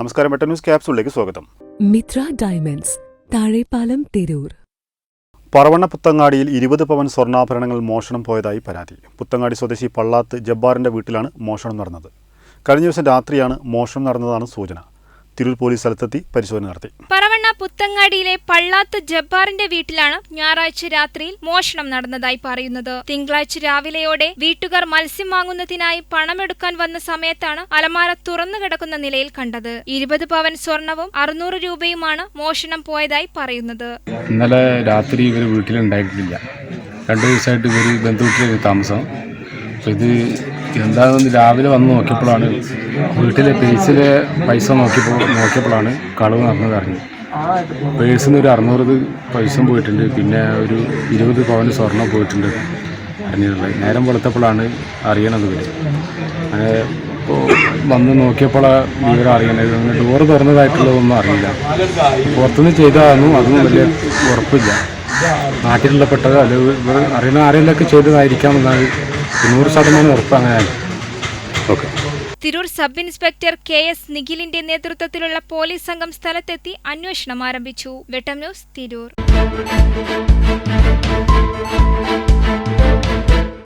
നമസ്കാരം വെട്ട ന്യൂസ് സ്വാഗതം. മിത്ര ഡയമണ്ട്സ് താഴെപ്പാലം തിരൂർ. പറവണ്ണ പുത്തങ്ങാടിയിൽ ഇരുപത് പവൻ സ്വർണാഭരണങ്ങൾ മോഷണം പോയതായി പരാതി. പുത്തങ്ങാടി സ്വദേശി പള്ളാത്ത് ജബ്ബാറിന്റെ വീട്ടിലാണ് മോഷണം നടന്നത്. കഴിഞ്ഞ ദിവസം രാത്രിയാണ് മോഷണം നടന്നതാണ് സൂചന. തിരൂർ പോലീസ് സ്ഥലത്തെത്തി പരിശോധന നടത്തി. പുത്തങ്ങാടിയിലെ പള്ളാത്ത് ജബ്ബാറിന്റെ വീട്ടിലാണ് ഞായറാഴ്ച രാത്രിയിൽ മോഷണം നടന്നതായി പറയുന്നത്. തിങ്കളാഴ്ച രാവിലെയോടെ വീട്ടുകാർ മത്സ്യം വാങ്ങുന്നതിനായി പണമെടുക്കാൻ വന്ന സമയത്താണ് അലമാര തുറന്നു കിടക്കുന്ന നിലയിൽ കണ്ടത്. ഇരുപത് പവൻ സ്വർണവും അറുന്നൂറ് രൂപയുമാണ് മോഷണം പോയതായി പറയുന്നത്. ഇന്നലെ രാത്രി ഇവർ വീട്ടിലുണ്ടായിട്ടില്ല. രണ്ടു ദിവസമായിട്ട് ഇവർ ബന്ധുവീട്ടിലേക്ക് താമസം. അപ്പോൾ ഇത് എന്താണെന്ന് രാവിലെ വന്ന് നോക്കിയപ്പോഴാണ് വീട്ടിലെ പേസിലെ പൈസ നോക്കിയപ്പോൾ നോക്കിയപ്പോഴാണ് കളവ് നടന്നത് അറിഞ്ഞത്. പേഴ്സിൽ ഒരു അറുന്നൂറ് പൈസ പോയിട്ടുണ്ട്. പിന്നെ ഒരു ഇരുപത് പവന് സ്വർണം പോയിട്ടുണ്ട്. അറിഞ്ഞിട്ടുള്ളത് നേരം വെളുത്തപ്പോഴാണ് അറിയണത് ഇവർ അങ്ങനെ ഇപ്പോൾ വന്ന് നോക്കിയപ്പോൾ വിവരം അറിയണത്. അങ്ങനെ ഡോറ് തുറന്നതായിട്ടുള്ളതൊന്നും അറിയില്ല. പുറത്തുനിന്ന് ചെയ്തതാണ് അതും വലിയ ഉറപ്പില്ല. നാട്ടിലുള്ള പെട്ടത് അല്ല ഇവർ അറിയുന്ന ആരെങ്കിലൊക്കെ ചെയ്തതായിരിക്കാമെന്നാണ് നൂറ് ശതമാനം ഉറപ്പ് അങ്ങനെയാണ്. Okay. Tirur sub inspector K S നിഖിലിന്റെ നേതൃത്വത്തിലുള്ള പോലീസ് സംഘം സ്ഥലത്തെത്തി അന്വേഷണം ആരംഭിച്ചു. വെട്ടം ന്യൂസ് തിരൂർ.